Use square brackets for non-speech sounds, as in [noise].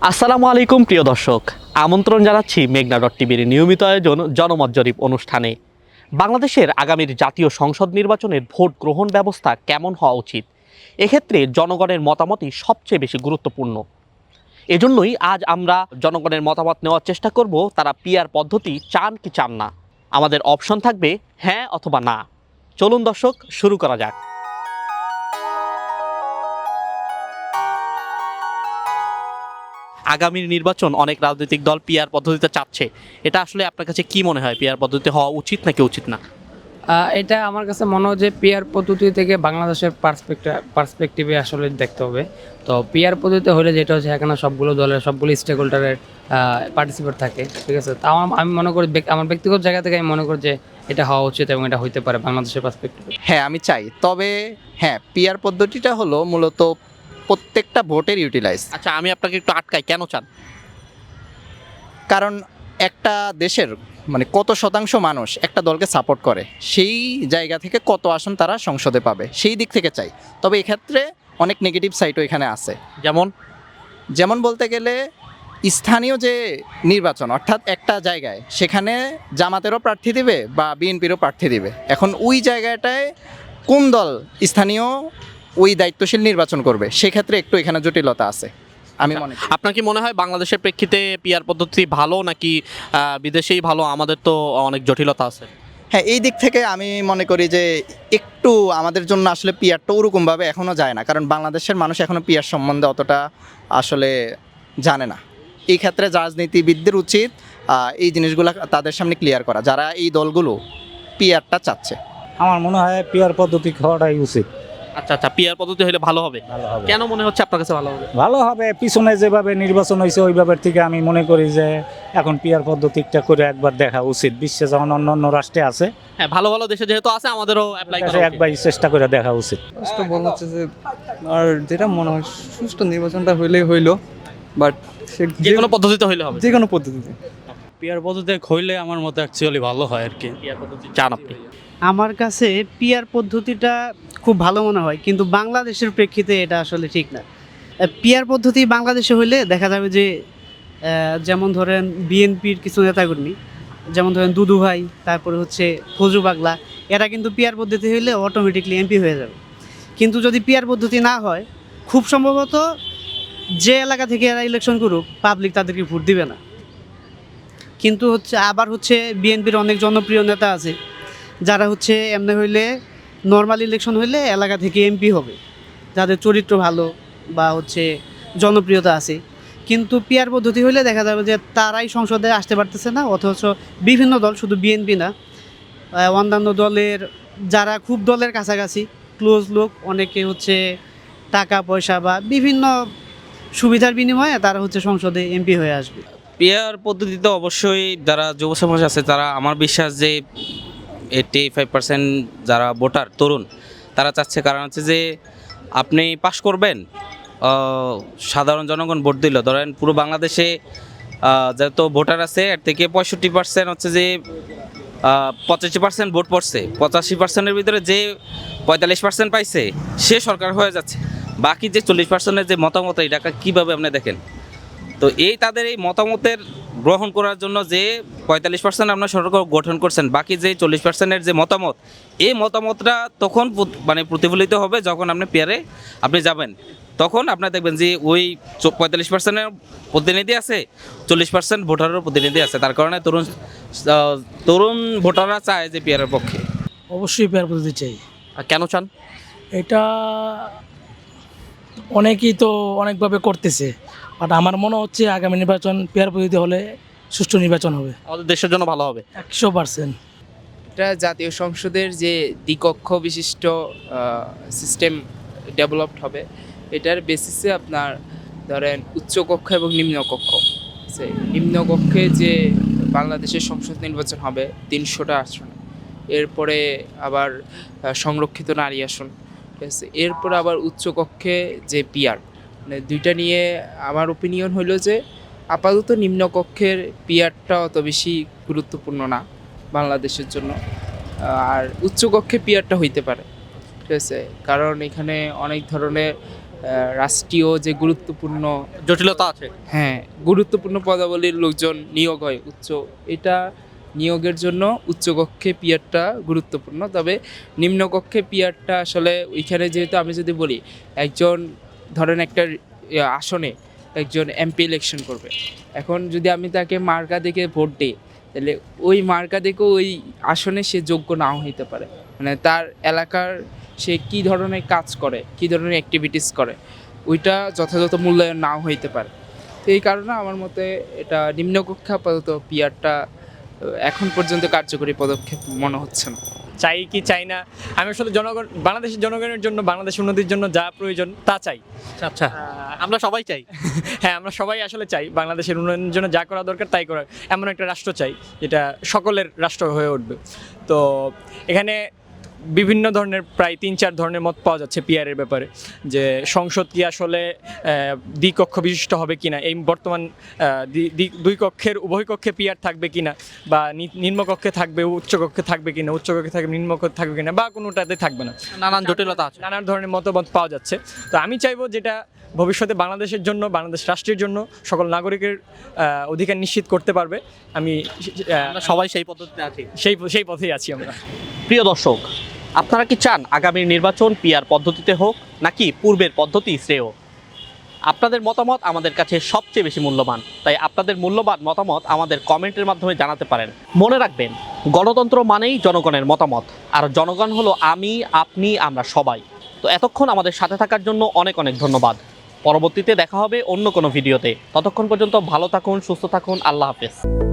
আসসালামু আলাইকুম, প্রিয় দর্শক। আমন্ত্রণ জানাচ্ছি মেঘনা ডট টিভির নিয়মিত আয়োজন জনমত জরিপ অনুষ্ঠানে। বাংলাদেশের আগামীর জাতীয় সংসদ নির্বাচনের ভোট গ্রহণ ব্যবস্থা কেমন হওয়া উচিত? এক্ষেত্রে জনগণের মতামতই সবচেয়ে বেশি গুরুত্বপূর্ণ। এজন্যই আজ আমরা জনগণের মতামত নেওয়ার চেষ্টা করব, তারা পিয়ার পদ্ধতি চান কি চান না। আমাদের অপশন থাকবে হ্যাঁ অথবা না। চলুন দর্শক, শুরু করা যাক। আগামীর নির্বাচন অনেক রাজনৈতিক দল পিয়ার পদ্ধতিতে চাচ্ছে। এটা আসলে আপনার কাছে কি মনে হয়? পিয়ার পদ্ধতি হওয়া উচিত নাকি উচিত না? এটা আমার কাছে মনে হয় যে পিয়ার পদ্ধতি থেকে বাংলাদেশের পার্সপেক্টিভ পার্সপেক্টিভে আসলে দেখতে হবে। তো পিয়ার পদ্ধতিতে হলে যেটা হচ্ছে এখানে সবগুলো দলের সবগুলো স্টেক হোল্ডারের পার্টিসিপেট থাকে ঠিক আছে? তা আমি মনে করি ব্যক্তি- আমার ব্যক্তিগত জায়গা থেকে আমি মনে করি যে এটা হওয়া উচিত এবং এটা হইতে পারে বাংলাদেশের পার্সপেক্টিভে হ্যাঁ আমি চাই। তবে হ্যাঁ পিয়ার পদ্ধতিটা হলো মূলত প্রত্যেকটা ভোটের ইউটিলাইজ আচ্ছা আমি আপনাকে একটু আটকাই কেন চান? কারণ একটা দেশের মানে কত শতাংশ মানুষ একটা দলকে সাপোর্ট করে সেই জায়গা থেকে কত আসন তারা সংসদে পাবে সেই দিক থেকে চাই। তবে এক্ষেত্রে অনেক নেগেটিভ সাইটও এখানে আছে। যেমন? যেমন বলতে গেলে স্থানীয় যে নির্বাচন অর্থাৎ একটা জায়গায় সেখানে জামাতেরও প্রার্থী দিবে বা বিএনপিরও প্রার্থী দিবে। এখন ওই জায়গাটায় কোন দল স্থানীয় ওই দায়িত্বশীল নির্বাচন করবে। সেক্ষেত্রে একটু এখানে জটিলতা আছে আমি মনে করি। আপনার কি মনে হয় বাংলাদেশের প্রেক্ষিতে পিয়ার পদ্ধতি ভালো নাকি বিদেশেই ভালো? আমাদের তো অনেক জটিলতা আছে। হ্যাঁ এই দিক থেকে আমি মনে করি যে একটু আমাদের জন্য আসলে পিয়ারটা ওরকমভাবে এখনও যায় না। কারণ বাংলাদেশের মানুষ এখনও পিয়ার সম্বন্ধে অতটা আসলে জানে না। এই ক্ষেত্রে রাজনীতিবিদদের উচিত এই জিনিসগুলো তাদের সামনে ক্লিয়ার করা। যারা এই দলগুলো পিয়ারটা চাচ্ছে। আমার মনে হয় পিয়ার পদ্ধতি খাওয়াটাই উচিত। আচ্ছা আচ্ছা পিয়ার পদ্ধতি হলে ভালো হবে। কেন মনে হচ্ছে আপনার কাছে ভালো হবে? ভালো হবে পিছনে যেভাবে নির্বাচন হয়েছে ওইভাবে থেকে আমি মনে করি যে এখন পিয়ার পদ্ধতিটা করে একবার দেখা উচিত। বিশ্বে যেমন অন্য অন্য রাষ্ট্রে আছে হ্যাঁ ভালো ভালো দেশে যেহেতু আছে আমাদেরও অ্যাপ্লাই করা একবার চেষ্টা করে দেখা উচিত। বলা হচ্ছে যে আর যেটা মনে হয় সুষ্ঠু নির্বাচনটা হইলেই হইল বাট সে যে কোনো পদ্ধতিতে হইলে হবে। যে কোনো পদ্ধতিতে। পিয়ার পদ্ধতি হইলে আমার মতে অ্যাকচুয়ালি ভালো হয় আর কি পিয়ার পদ্ধতি চান আপনি? আমার কাছে পিয়ার পদ্ধতিটা খুব ভালো মনে হয় কিন্তু বাংলাদেশের প্রেক্ষিতে এটা আসলে ঠিক না। পিয়ার পদ্ধতি বাংলাদেশে হইলে দেখা যাবে যে যেমন ধরেন বিএনপির কিছু নেতাকর্মী যেমন ধরেন দুদু ভাই তারপরে হচ্ছে ফজু পাগলা এরা কিন্তু পিয়ার পদ্ধতি হইলে অটোমেটিকলি এমপি হয়ে যাবে। কিন্তু যদি পিয়ার পদ্ধতি না হয় খুব সম্ভবত যে এলাকা থেকে এরা ইলেকশন করুক পাবলিক তাদেরকে ভোট দিবে না। কিন্তু হচ্ছে আবার হচ্ছে বিএনপির অনেক জনপ্রিয় নেতা আছে, যারা হচ্ছে এমনি হইলে নর্মাল ইলেকশন হইলে এলাকা থেকে এমপি হবে, যাদের চরিত্র ভালো বা হচ্ছে জনপ্রিয়তা আছে। কিন্তু পিয়ার পদ্ধতি হইলে দেখা যাবে যে তারাই সংসদে আসতে পারতেছে না, অথচ বিভিন্ন দল শুধু বিএনপি না অন্যান্য দলের যারা খুব দলের কাছাকাছি ক্লোজ লোক, অনেকে হচ্ছে টাকা পয়সা বা বিভিন্ন সুবিধার বিনিময়ে তারা হচ্ছে সংসদে এমপি হয়ে আসবে। পেয়ার পদ্ধতিতে অবশ্যই যারা যুব সমাজ আছে, তারা আমার বিশ্বাস যে এইটি ফাইভ পার্সেন্ট যারা ভোটার, তরুণ, তারা চাচ্ছে। কারণ হচ্ছে যে আপনি পাশ করবেন সাধারণ জনগণ ভোট দিল। ধরেন পুরো বাংলাদেশে যত ভোটার আছে, এর থেকে পঁয়ষট্টি পার্সেন্ট হচ্ছে যে পঁচাশি পার্সেন্ট ভোট পড়ছে। পঁচাশি পার্সেন্টের ভিতরে যে পঁয়তাল্লিশ পার্সেন্ট পাইছে, সে সরকার হয়ে যাচ্ছে। বাকি যে চল্লিশ পার্সেন্টের যে মতামত এটাকে কীভাবে আপনি দেখেন? তো এই তাদের এই মতামতের গ্রহণ করার জন্য যে পঁয়তাল্লিশ পার্সেন্ট আপনার সরকার গঠন করছেন বাকি যে চল্লিশ পার্সেন্টের যে মতামত এই মতামতটা তখন মানে প্রতিফলিত হবে যখন আপনি পেয়ারে আপনি যাবেন। তখন আপনার দেখবেন যে ওই পঁয়তাল্লিশ পার্সেন্টের প্রতিনিধি আছে চল্লিশ পার্সেন্ট ভোটারের প্রতিনিধি আছে। তার কারণে তরুণ তরুণ ভোটাররা চায় যে পেয়ারের পক্ষে। অবশ্যই পেয়ার পদ্ধতি চাই। আর কেন চান? এটা অনেকেই তো অনেকভাবে করতেছে। বাট আমার মনে হচ্ছে আগামী নির্বাচন পেয়ার পদ্ধতি হলে সুষ্ঠু নির্বাচন হবে। আমাদের দেশের জন্য ভালো হবে। একশো পার্সেন্ট। এটা জাতীয় সংসদের যে দ্বিকক্ষ বিশিষ্ট সিস্টেম ডেভেলপড হবে এটার বেসিসে আপনার ধরেন উচ্চকক্ষ এবং নিম্নকক্ষ সে নিম্নকক্ষে যে বাংলাদেশের সংসদ নির্বাচন হবে তিনশোটা আসন। এরপরে আবার সংরক্ষিত নারী আসন। ঠিক আছে? এরপরে আবার উচ্চকক্ষে যে পিয়ার মানে দুইটা নিয়ে আমার ওপিনিয়ন হইল যে আপাতত নিম্নকক্ষের পিয়ারটা অত বেশি গুরুত্বপূর্ণ না বাংলাদেশের জন্য। আর উচ্চকক্ষে পিয়ারটা হইতে পারে ঠিক আছে? কারণ এখানে অনেক ধরনের রাষ্ট্রীয় যে গুরুত্বপূর্ণ জটিলতা আছে। হ্যাঁ গুরুত্বপূর্ণ পদাবলীর লোকজন নিয়োগ হয় উচ্চ। এটা নিয়োগের জন্য উচ্চকক্ষে পিয়ারটা গুরুত্বপূর্ণ। তবে নিম্নকক্ষে পিয়ারটা আসলে ওইখানে যেহেতু আমি যদি বলি একজন ধরেন একটা ইয়ে, আসনে একজন এমপি ইলেকশন করবে। এখন যদি আমি তাকে মার্কা দেখে ভোট দিই তাহলে ওই মার্কা দেখে ওই আসনে সে যোগ্য নাও হইতে পারে। মানে তার এলাকার সে কি ধরনের কাজ করে কি ধরনের অ্যাক্টিভিটিস করে ওইটা যথাযথ মূল্যায়ন নাও হইতে পারে। তো এই কারণে আমার মতে এটা নিম্নকক্ষা আপাতত পিয়ারটা এখন পর্যন্ত কার্যকরী পদক্ষেপ মনে হচ্ছে না। চাই কি চাই না? আমি আসলে জনগণ বাংলাদেশের জনগণের জন্য বাংলাদেশ উন্নতির জন্য যা প্রয়োজন তা চাই। আচ্ছা আমরা সবাই চাই। [laughs] হ্যাঁ আমরা সবাই আসলে চাই বাংলাদেশের উন্নয়নের জন্য যা করা দরকার তাই করা এমন একটা রাষ্ট্র চাই যেটা সকলের রাষ্ট্র হয়ে উঠবে। তো এখানে বিভিন্ন ধরনের প্রায় তিন চার ধরনের মত পাওয়া যাচ্ছে পিয়ারের ব্যাপারে যে সংসদ কি আসলে দ্বিকক্ষ বিশিষ্ট হবে কিনা এই বর্তমান দুই কক্ষের উভয় কক্ষে পিয়ার থাকবে কিনা বা নি- নিম্নকক্ষে থাকবে উচ্চকক্ষে থাকবে কিনা উচ্চকক্ষে থাকবে নিম্নকক্ষে থাকবে কিনা বা কোনোটাতে থাকবে না। নানান জটিলতা আছে। নানান ধরনের মতামত পাওয়া যাচ্ছে। তো আমি চাইব যেটা ভবিষ্যতে বাংলাদেশের জন্য বাংলাদেশ রাষ্ট্রের জন্য সকল নাগরিকের অধিকার নিশ্চিত করতে পারবে। আমি সবাই সেই পদ্ধতিতে আছি। সেই সেই পথেই আছি আমরা। প্রিয় দর্শক আপনারা কি চান আগামীর নির্বাচন পিআর পদ্ধতিতে হোক নাকি পূর্বের পদ্ধতি শ্রেয়? আপনাদের মতামত আমাদের কাছে সবচেয়ে বেশি মূল্যবান। তাই আপনাদের মূল্যবান মতামত আমাদের কমেন্টের মাধ্যমে জানাতে পারেন। মনে রাখবেন, গণতন্ত্র মানেই জনগণের মতামত। আর জনগণ হলো আমি, আপনি, আমরা সবাই। তো এতক্ষণ আমাদের সাথে থাকার জন্য অনেক অনেক ধন্যবাদ। পরবর্তীতে দেখা হবে অন্য কোনো ভিডিওতে। ততক্ষণ পর্যন্ত ভালো থাকুন, সুস্থ থাকুন, আল্লাহ হাফেজ।